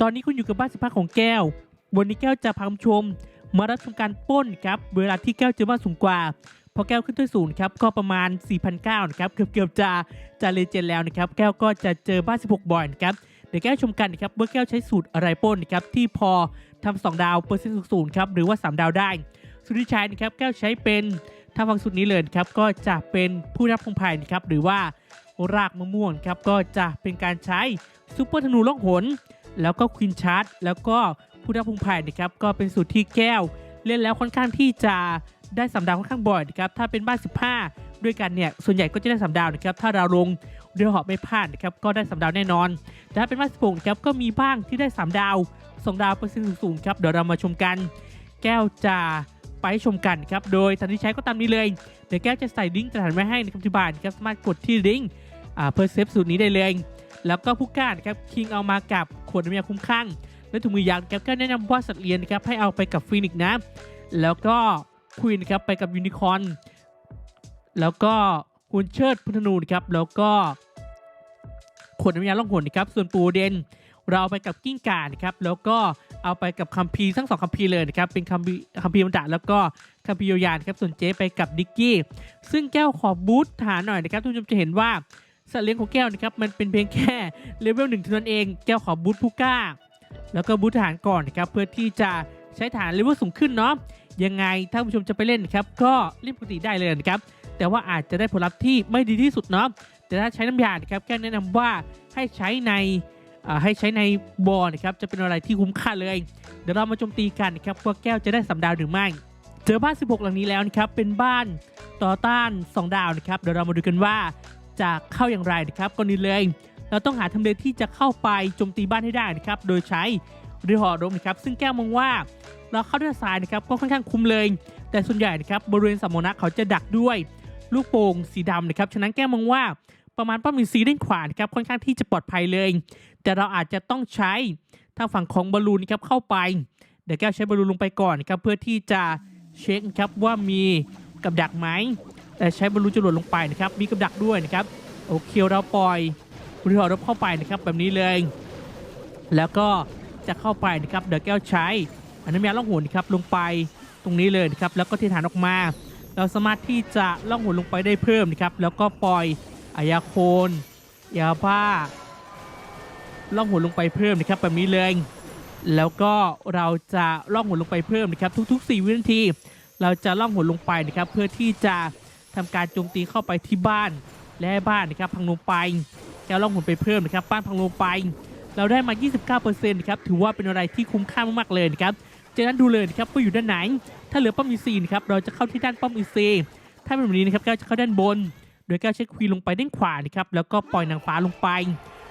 ตอนนี้คุณอยู่กับบ้านสิบห้าของแก้ว วันนี้แก้วจะพาคุณผู้ชม มารับชมการป้นครับ เวลาที่แก้วเจอบ้านสูงกว่า พอแก้วขึ้นด้วยศูนย์ครับ ก็ประมาณ4,900นะครับ เกือบเกือบจะจะเลเจนแล้วนะครับ แก้วก็จะเจอบ้าน 16 บ่อยนะครับ เดี๋ยวแก้วชมกันนะครับว่าแก้วใช้สูตรอะไรป้นนะครับที่พอทำสองดาวเปอร์เซ็นต์สูงๆครับ หรือว่า 3 ดาวได้ สูตรที่ใช้นะครับ แก้วใช้เป็น ถ้าฟังสูตรนี้เลยครับ ก็จะเป็นผู้รับพงไผ่นะครับ หรือว่ารากมะม่วงครับ ก็จะเป็นการใช้ซูเปอร์ธนูล่องหน แล้วก็ควินชาร์ดแล้วก็ผู้รับพงไผ่นะครับก็เป็นสูตรที่แก้ว เล่นแล้วค่อนข้างที่จะได้สามดาวค่อนข้างบ่อยนะครับถ้าเป็นบ้าน 15 ด้วยกันเนี่ยส่วนใหญ่ก็จะได้สามดาวนะครับถ้าเราลงเรือหาะไม่พลาดนะครับก็ได้สามดาวแน่นอน แต่ถ้าเป็นบ้าน16นะครับก็มีบ้างที่ได้3ดาว2ดาวเปอร์เซ็นต์สูงครับเดี๋ยวเรามาชมกัน แก้วจะไปชมกันครับโดยทันที่ใช้ก็ตามนี้เลยเดี๋ยวแก้วจะใส่ลิงก์สถานไว้ให้ในคำอธิบายนครับสามารถกดที่ลิงก์เพื่อเซฟสูตรนี้ได้เลย แล้วก็ผู้กล้านะครับคิงเอามากับขวดน้ำยาคุ้มข้างและถุงมือยางนะครับก็แนะนำว่าสัตว์เลี้ยงนะครับให้เอาไปกับฟีนิกนะแล้วก็ควีนครับไปกับยูนิคอนแล้วก็หุ่นเชิดพุทธนูนะครับแล้วก็ขวดน้ำยาล่องหนนะครับส่วนปูเดนเราเอาไปกับกิ้งก่านะครับแล้วก็เอาไปกับคัมภีทั้งสองคัมภีเลยนะครับเป็นคัมภีคัมภีมันดาแล้วก็คัมภีโยยานครับส่วนเจ๊ไปกับดิกกี้ซึ่งแก้วขอบูทฐานหน่อยนะครับทุกผู้ชมจะเห็นว่า สัตว์เลี้ยงของแก้วนะครับมันเป็นเพียงแค่เลเวลหนึ่งเท่านั้นเองแก้วขอบูทผู้กล้า แล้วก็บูทฐานก่อนนะครับเพื่อที่จะใช้ฐานเลเวลสูงขึ้นเนาะยังไงถ้าผู้ชมจะไปเล่นนะครับก็เล่นปกติได้เลยนะครับ แต่ว่าอาจจะได้ผลลัพธ์ที่ไม่ดีที่สุดเนาะแต่ถ้าใช้น้ำยานะครับแก้วแนะนำว่าให้ใช้ในให้ใช้ในบอลนะครับจะเป็นอะไรที่คุ้มค่าเลย เดี๋ยวเรามาโจมตีกันนะครับว่าแก้วจะได้สามดาวหรือไม่เจอบ้าน 16 หลังนี้แล้วนะครับเป็นบ้านต่อต้าน 2 ดาวนะครับเดี๋ยวเรามาดูกันว่า จะเข้าอย่างไรนะครับก่อนอื่เลย เราต้องหาทำเลที่จะเข้าไปโจมตีบ้านให้ได้นะครับโดยใช้เรือหอรมนะครับซึ่งแก้วมองว่า เราเข้าด้วยทรายนะครับก็ค่อนข้างคุ้มเลย แต่ส่วนใหญ่นะครับบริเวณสามมนะเขาจะดักด้วยลูกโป่งสีดำนะครับฉะนั้นแก้วมองว่าประมาณป้อมอินซีด้านขวานะครับค่อนข้างที่จะปลอดภัยเลย แต่เราอาจจะต้องใช้ทางฝั่งของบอลลูนครับเข้าไปเดี๋ยวแก้วใช้บอลลูนลงไปก่อนนะครับเพื่อที่จะเช็คครับว่ามีกับดักไหม แต่ใช้บอลลูนจรวดลงไปนะครับมีกับดักด้วยนะครับโอเคเราปล่อยเรือรรบเข้าไปนะครับแบบนี้เลย แล้วก็จะเข้าไปนะครับเดี๋ยวแก้วใช้อันน้ำยาล่องหนนะครับลงไปตรงนี้เลยนะครับแล้วก็เทฐานออกมา เราสามารถที่จะล่องหนลงไปได้เพิ่มนะครับแล้วก็ปล่อยอายาโคนยาบ้าล่องหนลงไปเพิ่มนะครับแบบนี้เลยแล้วก็เราจะล่องหนลงไปเพิ่มนะครับทุก ๆ 4 วินาที เราจะล่องหนลงไปนะครับเพื่อที่จะ ทำการโจมตีเข้าไปที่บ้าน และบ้านนะครับพังลงไปแก้วล่องหนไปเพิ่มนะครับบ้านพังลงไป เราได้มา 29%นะครับถือว่าเป็นอะไรที่คุ้มค่ามากๆเลยนะครับจากนั้นดูเลยนะครับว่าอยู่ด้านไหน ถ้าเหลือป้อมอีซีนะครับเราจะเข้าที่ด้านป้อมอีซีถ้าเป็นแบบนี้นะครับแก้วจะเข้าด้านบน โดยแก้วใช้ควีนลงไปด้านขวานะครับแล้วก็ปล่อยนางฟ้าลงไป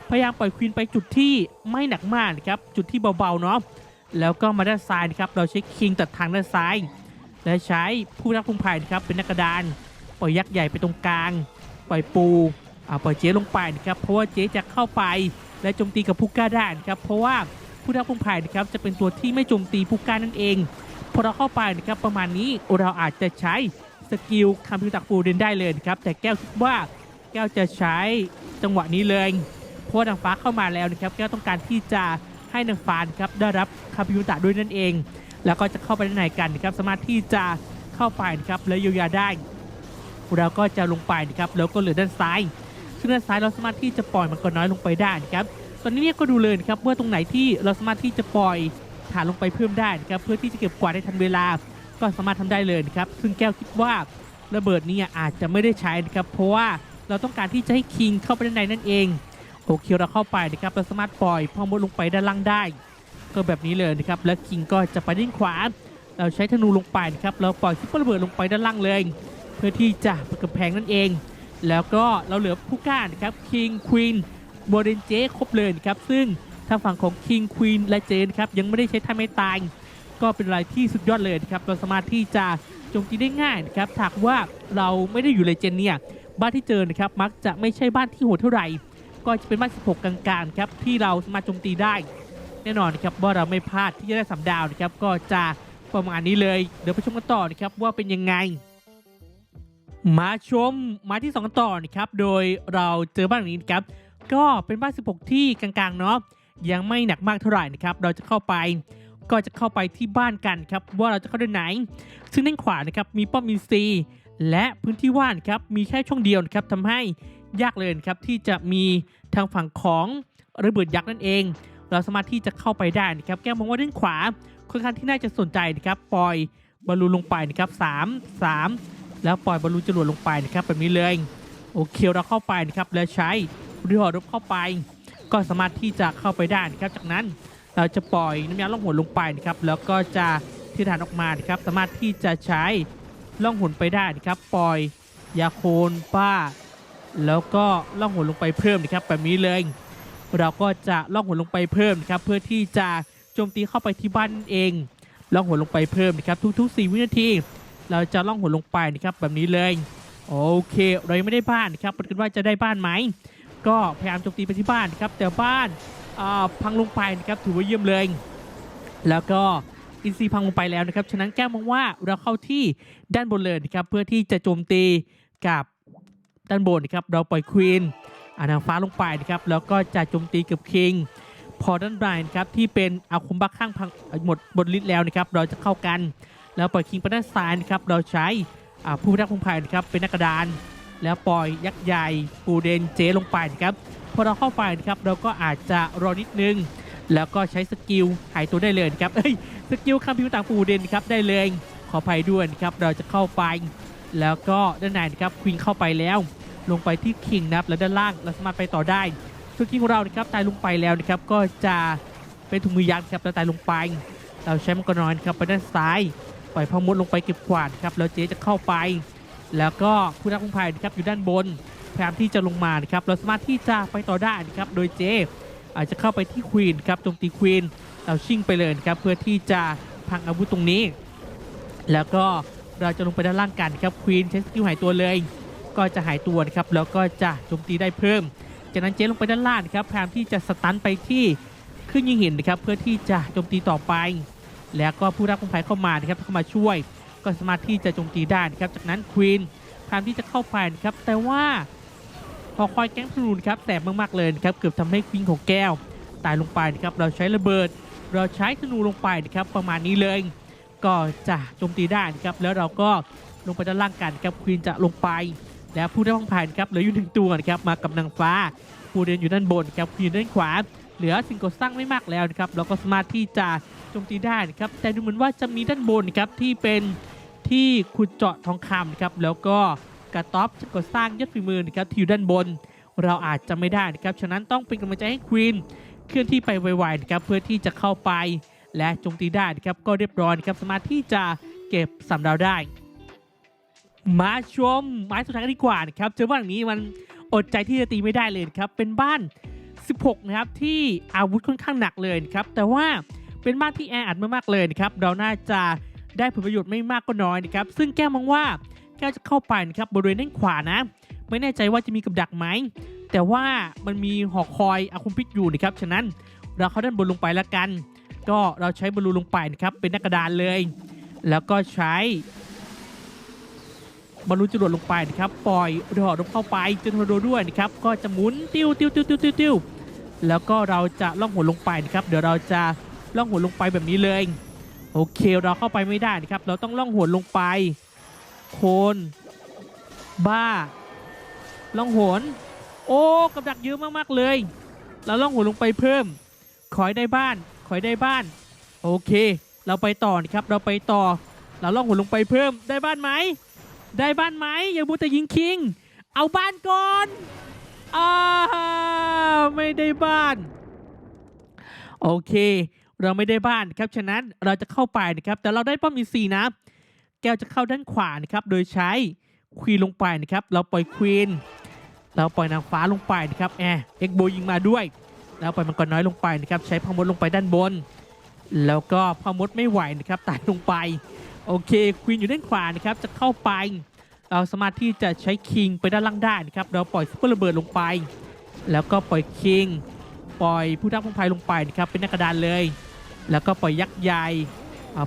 พยายามปล่อยควีนไปจุดที่ไม่หนักมากนะครับจุดที่เบาๆเนาะแล้วก็มาด้านซ้ายนะครับเราใช้คิงตัดทางด้านซ้าย และใช้ผู้รักพงไผ่นะครับเป็นนักกระดาน ปล่อยยักษ์ใหญ่ไปตรงกลาง ปล่อยปูอ่าปล่อยเจ๊ลงไปนะครับเพราะว่าเจ๊จะเข้าไปและโจมตีกับผู้กล้าได้นะครับเพราะว่าผู้รักพงไผ่นะครับจะเป็นตัวที่ไม่โจมตีผู้กล้านั่นเองพอเราเข้าไปนะครับประมาณนี้เราอาจจะใช้สกิลคัมพิวตักปูเดนได้เลยนะครับแต่แก้วคิดว่าแก้วจะใช้จังหวะนี้เลยเพราะนางฟ้าเข้ามาแล้วนะครับแก้วต้องการที่จะให้นางฟ้านครับได้รับคัมพิวตะด้วยนั่นเอง แล้วก็จะเข้าไปด้านในกันนะครับสามารถที่จะเข้าไปนะครับและเยียวยาได้ เราก็จะลงไปนะครับแล้วก็เหลือด้านซ้าย ซึ่งด้านซ้ายเราสามารถที่จะปล่อยมันก็น้อยลงไปได้นะครับตอนนี้เนี่ยก็ดูเลยนะครับว่าตรงไหนที่เราสามารถที่จะปล่อยฐานลงไปเพิ่มได้นะครับเพื่อที่จะเก็บกวาดได้ทันเวลา ก็สามารถทำได้เลยนะครับซึ่งแก้วคิดว่าระเบิดนี่ยอาจจะไม่ได้ใช้นะครับเพราะว่าเราต้องการที่จะให้คิงเข้าไปด้านในนั่นเองโอเคเราเข้าไปนะครับเราสามารถปล่อยพ่อมดลงไปด้านล่างได้ ก็แบบนี้เลยนะครับแล้วคิงก็จะไปด้านขวา เราใช้ธนูลงไปนะครับเราปล่อยซิปเปอร์ระเบิดลงไปด้านล่างเลย เพื่อที่จะเปิดกำแพงนั่นเอง แล้วก็เราเหลือผู้กล้านะครับคิงควีนโบเดนเจครบเลยครับ ซึ่งทางฝั่งของคิงควีนและเจนครับยังไม่ได้ใช้ท่าไม่ตายก็เป็นอะไรที่สุดยอดเลยครับเราสามารถที่จะโจมตีได้ง่ายนะครับถ้าหากว่าเราไม่ได้อยู่เลเจนเนี่ยบ้านที่เจอนะครับมักจะไม่ใช่บ้านที่โหดเท่าไหร่ ก็จะเป็นบ้าน 16 กลางๆครับที่เราสามารถโจมตีได้ แน่นอนครับว่าเราไม่พลาดที่จะได้สามดาวนะครับก็จะประมาณนี้เลย เดี๋ยวไปชมกันต่อนะครับว่าเป็นยังไง มาชมมาที่2กันต่อนะครับโดยเราเจอบ้านหลังนี้นะครับก็เป็นบ้าน 16 ที่กลางๆเนาะยังไม่หนักมากเท่าไหร่นะครับเราจะเข้าไปก็จะเข้าไปที่บ้านกันครับว่าเราจะเข้าด้านไหน ซึ่งด้านขวานะครับมีป้อมอินซีและพื้นที่ว่างครับมีแค่ช่องเดียวนะครับทำให้ยากเลยครับที่จะมีทางฝั่งของระเบิดยักษ์นั่นเอง เราสามารถที่จะเข้าไปได้นะครับแก้มองว่าด้านขวาค่อนข้างที่น่าจะสนใจนะครับปล่อยบอลลูนลงไปนะครับสามสาม แล้วปล่อยบอลลูนจรวดลงไปนะครับแบบนี้เลยโอเคเราเข้าไปนะครับแล้วใช้เรือรบเข้าไป ก็สามารถที่จะเข้าไปได้นะครับ จากนั้นเราจะปล่อยน้ำยาล่องหนลงไปนะครับแล้วก็จะที่ฐานออกมานะครับสามารถที่จะใช้ล่องหนไปได้นะครับ ปล่อยยาโคนป้า แล้วก็ล่องหนลงไปเพิ่มนะครับแบบนี้เลย เราก็จะล่องหนลงไปเพิ่มนะครับเพื่อที่จะโจมตีเข้าไปที่บ้านนั่นเอง ล่องหนลงไปเพิ่มนะครับทุกๆ 4 วินาที เราจะล่องหนลงไปนะครับแบบนี้เลย โอเค เรายังไม่ได้บ้านนะครับเป็นกันว่าจะได้บ้านไหม ก็พยายามโจมตีไปที่บ้านครับแต่บ้านพังลงไปนะครับถือว่าเยี่ยมเลย แล้วก็อินซีพังลงไปแล้วนะครับ ฉะนั้นแก้มองว่าเราเข้าที่ด้านบนเลยนะครับ เพื่อที่จะโจมตีกับด้านบนนะครับ เราปล่อยควีนอานางฟ้าลงไปนะครับ แล้วก็จะโจมตีกับคิง พอด้านบนครับที่เป็นอาคุมบักข้างพังหมดบทฤทธิ์แล้วนะครับ เราจะเข้ากัน แล้วปล่อยคิงไปด้านซ้ายนะครับเราใช้ผู้พิทักษ์พงไพ่นะครับเป็นนักกระดาน แล้วปล่อยยักษ์ใหญ่ปูเดนเจลงไปนะครับพอเราเข้าไปนะครับเราก็อาจจะรอนิดนึง แล้วก็ใช้สกิลหายตัวได้เลยนะครับเอ้ยสกิลคัมพิวต่างปูเดนครับได้เลยขออภัยด้วยนะครับเราจะเข้าไป แล้วก็ด้านในนะครับควีนเข้าไปแล้ว ลงไปที่คิงนะครับแล้วด้านล่างเราสามารถไปต่อได้ส่วนคิงของเรานะครับตายลงไปแล้วนะครับก็จะเป็นถุงมือยักษ์ครับแล้วตายลงไป เราใช้มังกรน้อยนะครับไปด้านซ้าย ปล่อยพอมดลงไปเก็บกวาดครับแล้วเจ๊จะเข้าไป แล้วก็ผู้นักพงภัยนะครับอยู่ด้านบนพยายามที่จะลงมานะครับเราสามารถที่จะไปต่อได้นะครับโดยเจอาจจะเข้าไปที่ควีนครับโจมตีควีนเราชิ่งไปเลยนะครับเพื่อที่จะพังอาวุธตรงนี้ แล้วก็เราจะลงไปด้านล่างกันครับควีนใช้สกิลหายตัวเลย ก็จะหายตัวนะครับแล้วก็จะโจมตีได้เพิ่ม จากนั้นเจลงไปด้านล่างครับพยายามที่จะสตันไปที่ขึ้นยิงหินนะครับเพื่อที่จะโจมตีต่อไป แล้วก็ผู้รับพงภัยเข้ามานะครับเข้ามาช่วย ก็สามารถที่จะโจมตีได้นะครับ จากนั้นควีนพยายามที่จะเข้าไปนะครับ แต่ว่าพอคอยแก๊งพลูนครับแสบมากๆเลยนะครับ เกือบทำให้ควีนของแก้วตายลงไปนะครับ เราใช้ระเบิด เราใช้ธนูลงไปนะครับ ประมาณนี้เลย ก็จะโจมตีได้นะครับ แล้วเราก็ลงไปด้านล่างกันครับควีนจะลงไป แล้วผู้ได้พังภัยนครับเหลืออยู่หนึ่งตัวนะครับ มากับนางฟ้าผู้เดินอยู่ด้านบนครับควีนด้านขวา เหลือสิ่งก่อสร้างไม่มากแล้วนะครับ เราก็สามารถที่จะ โจมตีได้นะครับแต่ดูเหมือนว่าจะมีด้านบนครับที่เป็นที่ขุดเจาะทองคำนะครับแล้วก็กระต๊อบจะก่อสร้างยอดฝีมือนะครับที่อยู่ด้านบนเราอาจจะไม่ได้นะครับฉะนั้นต้องเป็นกำลังใจให้ควีนเคลื่อนที่ไปไวๆนะครับเพื่อที่จะเข้าไปและจมตีได้นะครับก็เรียบร้อยครับสามารถที่จะเก็บสามดาวได้ มาชมไม้สุดท้ายกันดีกว่านะครับเจอบ้านหลังนี้มันอดใจที่จะตีไม่ได้เลยครับเป็นบ้าน 16 นะครับที่อาวุธค่อนข้างหนักเลยครับแต่ว่า เป็นบ้านที่แออัดมากๆเลยนะครับเราน่าจะได้ผลประโยชน์ไม่มากก็น้อยนะครับซึ่งแก้วมองว่าแก้วจะเข้าไปนะครับบริเวณด้านขวานะ ไม่แน่ใจว่าจะมีกับดักไหมแต่ว่ามันมีหอคอยอาคุมพิษอยู่นะครับฉะนั้นเราเข้าด้านบนลงไปแล้วกัน ก็เราใช้บอลลูนลงไปนะครับเป็นหนักกระดานเลย แล้วก็ใช้บอลลูนจรวดลงไปนะครับปล่อยดอกลงเข้าไปจนทอร์โดด้วยนะครับก็จะหมุนติ้วติ้วติ้วติ้วติ้วติ้วแล้วก็เราจะล่องหนลงไปนะครับเดี๋ยวเราจะ ล่องหนลงไปแบบนี้เลย โอเคเราเข้าไปไม่ได้นะครับ เราต้องล่องหนลงไป โคน บ้า ล่องหนโอ้กับดักเยอะมากๆเลย เราล่องหนลงไปเพิ่ม ขอยได้บ้าน ขอยได้บ้าน โอเค เราไปต่อนะครับ เราไปต่อ เราล่องหนลงไปเพิ่ม ได้บ้านไหม ได้บ้านไหมอย่าบูแต่ยิงคิง เอาบ้านก่อนอ่าไม่ได้บ้าน โอเค เราไม่ได้บ้านครับ ฉะนั้นเราจะเข้าไปนะครับ แต่เราได้ป้อมอีซีนะ แก้วจะเข้าด้านขวานะครับ โดยใช้ควีนลงไปนะครับ เราปล่อยควีน เราปล่อยนางฟ้าลงไปนะครับ แอร์เอ็กโบยิงมาด้วย แล้วปล่อยมังกรน้อยลงไปนะครับ ใช้พมดลงไปด้านบน แล้วก็พมดไม่ไหวนะครับตายลงไป โอเค ควีนอยู่ด้านขวานะครับ จะเข้าไป เราสามารถที่จะใช้คิงไปด้านล่างได้นะครับ เราปล่อยซุปเปอร์ระเบิดลงไป แล้วก็ปล่อยคิง ปล่อยผู้ทักพงไพลงไปนะครับ เป็นหนักกระดานเลย แล้วก็ปล่อยยักษ์ใหญ่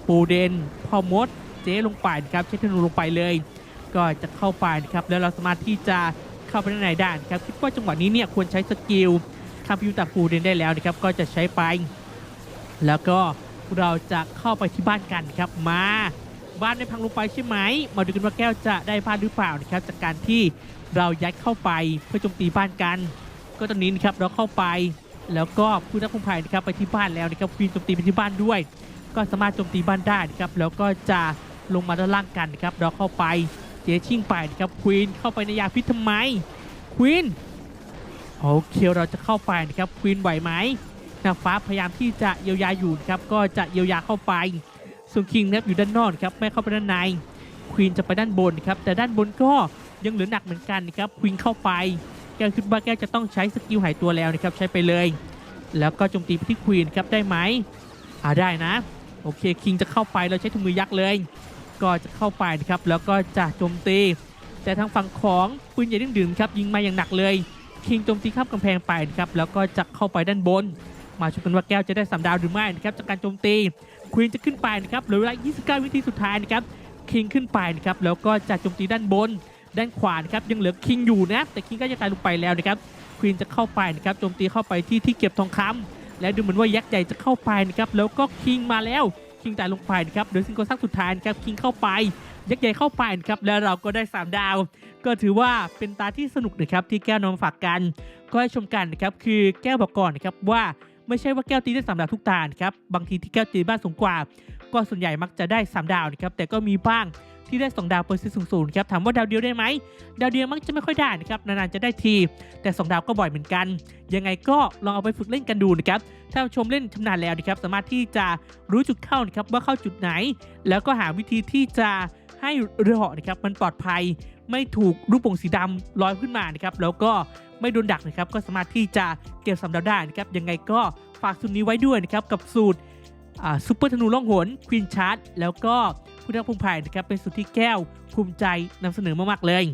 ปูเดนพ่อมดเจ๊ลงไปนะครับใช้ธนูลงไปเลย ก็จะเข้าไปนะครับแล้วเราสามารถที่จะเข้าไปด้านในได้นะครับคิดว่าจังหวะนี้เนี่ยควรใช้สกิลคำพิวตาฟูเดนได้แล้วนะครับก็จะใช้ไป แล้วก็เราจะเข้าไปที่บ้านกันครับมาบ้านไม่พังลงไปใช่ไหม มาดูกันว่าแก้วจะได้บ้านหรือเปล่านะครับจากการที่เรายัดเข้าไปเพื่อโจมตีบ้านกัน ก็ตอนนี้นะครับเราเข้าไป แล้วก็ผู้นักพงภัยนะครับไปที่บ้านแล้วนะครับควีนโจมตีไปที่บ้านด้วย ก็สามารถโจมตีบ้านได้นะครับแล้วก็จะลงมาด้านล่างกันนะครับเราเข้าไปเจชิ่งไปนะครับควีนเข้าไปในยาพิษทำไมควีนโอเคเราจะเข้าไปนะครับควีนไหวไหมนาฟ้าพยายามที่จะเยียวยาอยู่นะครับก็จะเยียวยาเข้าไปส่วนคิงนะครับอยู่ด้านนอกนครับไม่เข้าไปด้านในควีนจะไปด้านบนครับแต่ด้านบนก็ยังเหลือหนักเหมือนกันนะครับควีนเข้าไป ก้วคิดว่าแก้วจะต้องใช้สกิลหายตัวแล้วนะครับใช้ไปเลย แล้วก็โจมตีไปที่ควีนครับได้ไหมอ่าได้นะ โอเคคิงจะเข้าไปเราใช้ถุงมือยักษ์เลย ก็จะเข้าไปนะครับแล้วก็จะโจมตี แต่ทางฝั่งของปืนใหญ่ดึงดื่มครับยิงมาอย่างหนักเลย คิงโจมตีข้ามกำแพงไปนะครับแล้วก็จะเข้าไปด้านบน มาชมกันว่าแก้วจะได้สามดาวหรือไม่นะครับจากการโจมตีควีนจะขึ้นไปนะครับเหลือเวลา29 วินาทีสุดท้ายนะครับคิงขึ้นไปนะครับแล้วก็จะโจมตีด้านบน ด้านขวานะครับยังเหลือคิงอยู่นะ แต่คิงก็จะตายลงไปแล้วนะครับควีนจะเข้าไปนะครับโจมตีเข้าไปที่ที่เก็บทองคำและดูเหมือนว่ายักษ์ใหญ่จะเข้าไปนะครับแล้วก็คิงมาแล้วคิงตายลงไปนะครับโดยซิงโกซักสุดท้ายนะครับคิงเข้าไปยักษ์ใหญ่เข้าไปนะครับแล้วเราก็ได้ 3 ดาว ก็ถือว่าเป็นตาที่สนุกนะครับที่แก้วนำมาฝากกัน ก็ให้ชมกันนะครับคือแก้วบอกก่อนนะครับว่าไม่ใช่ว่าแก้วตีได้สามดาวทุกตานครับบางทีที่แก้วตีบ้านสูงกว่า ก็ส่วนใหญ่มักจะได้ 3 ดาวนะครับแต่ก็มีบ้าง ที่ได้2ดาวเปอร์เซ็นต์สูงๆครับถามว่าดาวเดียวได้ไหมดาวเดียวมักจะไม่ค่อยได้นะครับนานๆจะได้ที แต่ 2 ดาวก็บ่อยเหมือนกัน ยังไงก็ลองเอาไปฝึกเล่นกันดูนะครับถ้าชมเล่นชำนาญแล้วนะครับสามารถที่จะรู้จุดเข้านะครับว่าเข้าจุดไหน แล้วก็หาวิธีที่จะให้เรือเหาะนะครับมันปลอดภัยไม่ถูกลูกโป่งสีดำลอยขึ้นมานะครับแล้วก็ไม่โดนดักนะครับก็สามารถที่จะเก็บสำดาวได้นะครับยังไงก็ฝากสูตรนี้ไว้ด้วยนะครับกับสูตรซุปเปอร์ธนูล่องหนควีนชาร์ดแล้วก็ ผู้นักพงไผ่นะครับเป็นสุดที่แก้วภูมิใจนำเสนอมากๆเลย